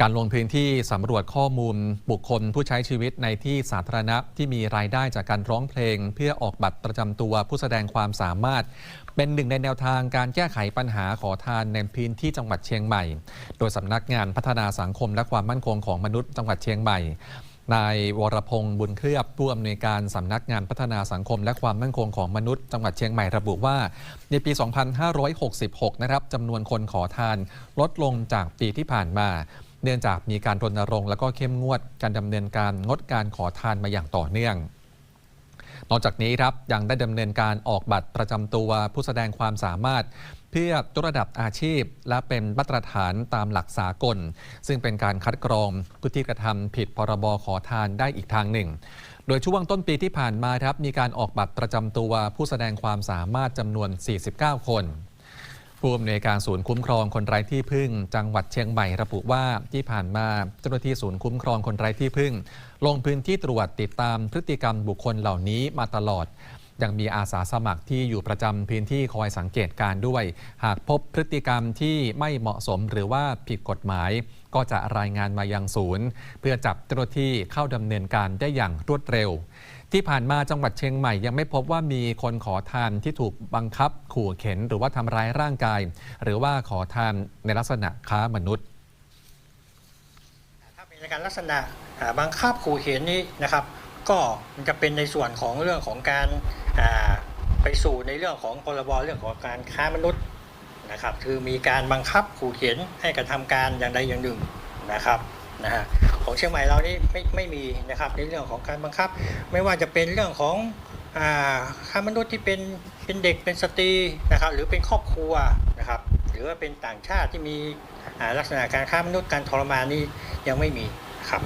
การลงพื้นที่สำรวจข้อมูลบุคคลผู้ใช้ชีวิตในที่สาธารณะที่มีรายได้จากการร้องเพลง เพื่อออกบัตรประจำตัวผู้แสดงความสามารถ เป็นหนึ่งในแนวทางการแก้ไขปัญหาขอทานในพื้นที่จังหวัดเชียงใหม่ โดยสำนักงานพัฒนาสังคมและความมั่นคงของมนุษย์จังหวัดเชียงใหม่นายวรพงศ์บุญเคลือบผู้อำนวยการสำนักงานพัฒนาสังคม และความมั่นคงของมนุษย์จังหวัดเชียงใหม่ระบุว่า ในปี 2566 นะครับจำนวนคนขอทานลดลงจากปีที่ผ่านมา เนื่องจากมีการรณรงค์และก็เข้มงวดการดำเนินการงดการขอทานมาอย่างต่อเนื่อง นอกจากนี้ครับยังได้ดำเนินการออกบัตรประจำตัวผู้แสดงความสามารถเพื่อยกระดับอาชีพ และเป็นมาตรฐานตามหลักสากล ซึ่งเป็นการคัดกรองผู้ที่กระทำผิดพรบขอทานได้อีกทางหนึ่ง โดยช่วงต้นปีที่ผ่านมาครับมีการออกบัตรประจำตัวผู้แสดงความสามารถจำนวน 49 คน ผู้อำนวยการศูนย์คุ้มครองคนไร้ที่พึ่ง จังหวัดเชียงใหม่ระบุว่าที่ผ่านมาเจ้าหน้าที่ศูนย์คุ้มครองคนไร้ที่พึ่ง ลงพื้นที่ตรวจติดตามพฤติกรรมบุคคลเหล่านี้มาตลอด ยังมีอาสาสมัครที่อยู่ประจำพื้นที่คอยสังเกตการด้วย หากพบพฤติกรรมที่ไม่เหมาะสมหรือว่าผิดกฎหมาย ก็จะรายงานมายังศูนย์ เพื่อจับเจ้าหน้าที่เข้าดำเนินการได้อย่างรวดเร็ว ที่ผ่านมาจังหวัดเชียงใหม่ยังไม่พบว่ามีคนขอทานที่ถูกบังคับ ขู่เข็นหรือว่าทำร้ายร่างกาย หรือว่าขอทานในลักษณะค้ามนุษย์ถ้าเป็นในการลักษณะบังคับขู่เข็นนี้นะครับ ก็มันจะเป็นในส่วนของเรื่องของการไปสู่ในเรื่องของพรบเรื่องของการค้ามนุษย์นะครับคือมีการบังคับขู่เข็นให้กระทำการอย่างใดอย่างหนึ่งนะครับนะฮะของเชียงใหม่เรานี่ไม่ไม่มีนะครับในเรื่องของการบังคับ ไม่ว่าจะเป็นเรื่องของค้ามนุษย์ที่เป็นเป็นเด็กเป็นสตรีนะครับหรือเป็นครอบครัวนะครับหรือว่าเป็นต่างชาติที่มีลักษณะการค้ามนุษย์การทรมานนี่ยังไม่มีครับ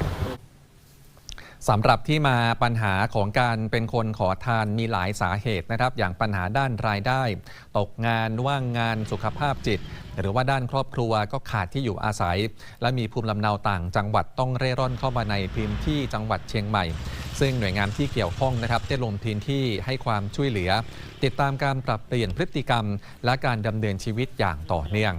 สำหรับที่มาปัญหาของการเป็นคนขอทานมีหลายสาเหตุนะครับ อย่างปัญหาด้านรายได้ ตกงานว่างงานสุขภาพจิต หรือว่าด้านครอบครัวก็ขาดที่อยู่อาศัย และมีภูมิลำเนาต่างจังหวัดต้องเร่ร่อนเข้ามาในพื้นที่จังหวัดเชียงใหม่ ซึ่งหน่วยงานที่เกี่ยวข้องนะครับได้ลงพื้นที่ให้ความช่วยเหลือ ติดตามการปรับเปลี่ยนพฤติกรรม และการดำเนินชีวิตอย่างต่อเนื่อง